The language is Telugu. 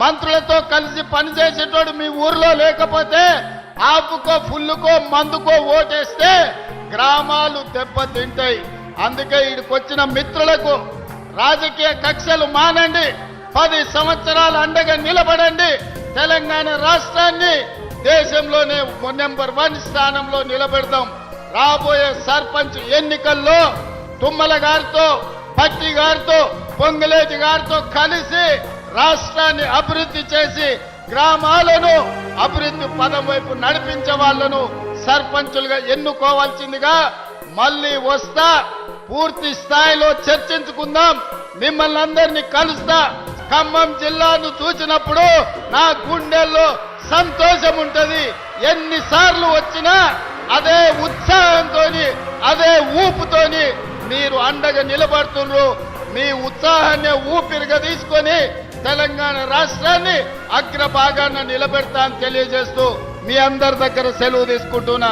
మంత్రులతో కలిసి పనిచేసేటోడు మీ ఊర్లో లేకపోతే ఆపుకో ఫుల్లుకో మందుకో ఓటేస్తే గ్రామాలు దెబ్బతింటాయి. అందుకే ఇక్కడికొచ్చిన మిత్రులకు రాజకీయ కక్షలు మానండి. పది సంవత్సరాలు అండగా నిలబడండి. తెలంగాణ రాష్ట్రాన్ని దేశంలోనే నెంబర్ వన్ స్థానంలో నిలబెడదాం. రాబోయే సర్పంచ్ ఎన్నికల్లో తుమ్మల గారితో పట్టి గారితో పొంగులేటి గారితో కలిసి రాష్ట్రాన్ని అభివృద్ధి చేసి గ్రామాలను అభివృద్ధి పదం వైపు నడిపించే వాళ్ళను సర్పంచులుగా ఎన్నుకోవాల్సిందిగా మళ్ళీ వస్తా పూర్తి స్థాయిలో చర్చించుకుందాం. మిమ్మల్ని అందరినీ కలుస్తా. ఖమ్మం జిల్లాను చూసినప్పుడు నా గుండెల్లో సంతోషం ఉంటది. ఎన్నిసార్లు వచ్చినా అదే ఉత్సాహంతో అదే ఊపుతోని మీరు అండగా నిలబడుతున్నారు మీ ఉత్సాహాన్ని ఊపిరిగా తీసుకొని తెలంగాణ రాష్ట్రాన్ని అగ్రభాగాన నిలబెడతా అని తెలియజేస్తూ మీ అందరి దగ్గర సెలవు తీసుకుంటున్నా.